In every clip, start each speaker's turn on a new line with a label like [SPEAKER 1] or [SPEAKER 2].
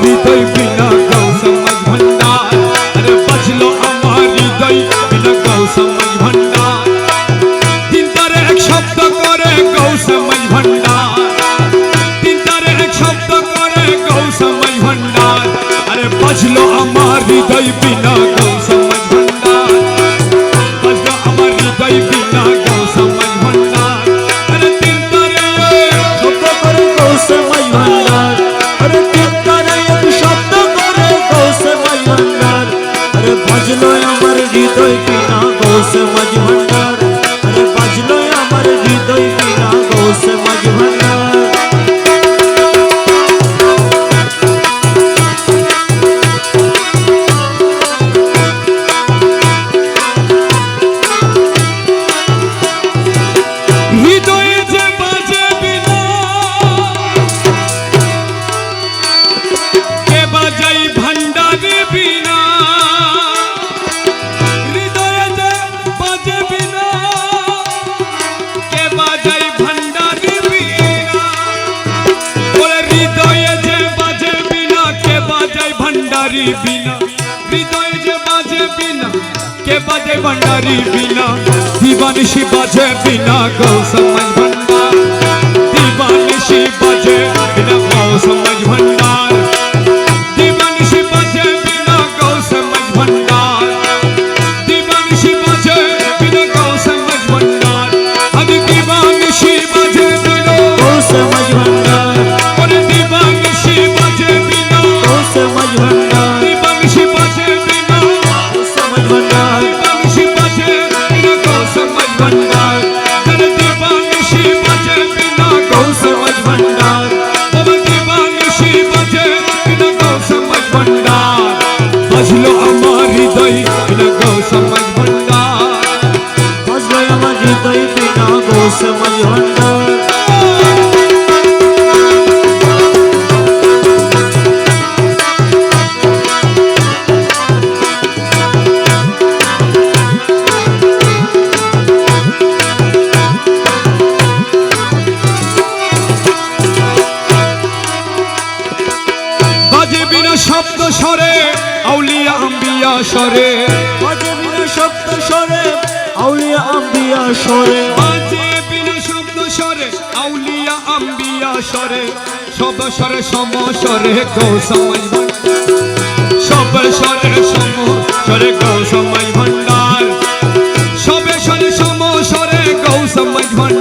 [SPEAKER 1] गौ तो समझ भंडार। एक शब्द करे गौ समझ भंडार। दिन तर एक शब्द करे गौ समझ भंडार। अरे बच लो हमार बिना
[SPEAKER 2] বাজলো আমার হৃদয় বিনা দোষ
[SPEAKER 1] भंडारी बिना। हृदय जे बाजे बिना, के बाजे भंडारी बिना। दीवानिशी बाजे बिना, गौ समझ भंडारी শব্দ স্বরে আউলিয়া আম্বিয়া স্বরে।
[SPEAKER 2] শব্দ স্বরে আউলিয়া আম্বিয়া স্বরে।
[SPEAKER 1] বাজে বিনা শব্দ স্বরে আউলিয়া আম্বিয়া স্বরে। সব স্বরে সম স্বরে কৌ সময় সব স্বরে সম স্বরে কৌ সময় ভণ্ডার। সবে স্বরে সম স্বরে কৌ সময় ভণ্ডার।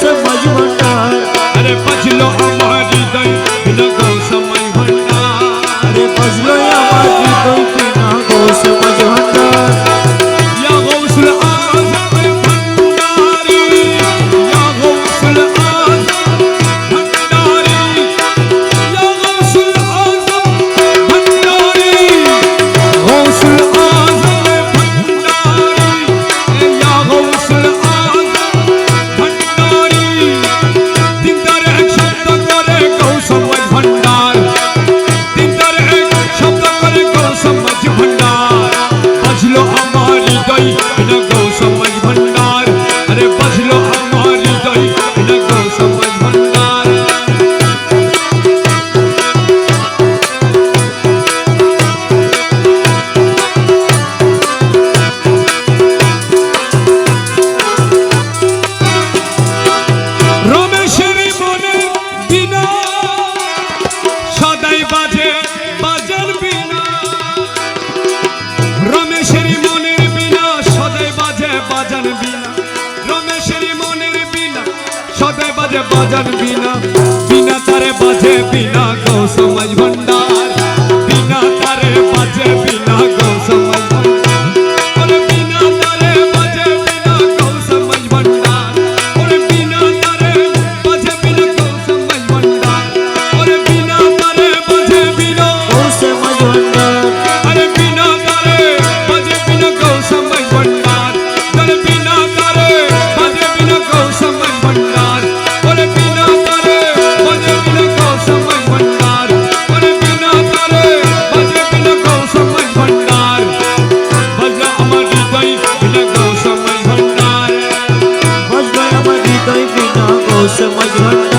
[SPEAKER 2] से मजमटार
[SPEAKER 1] अरे बज लो बाजे बजन बिना बिना तारे बाजे बिना को समझ भंडार। बिना तारे बाजे बिना
[SPEAKER 2] Thank you.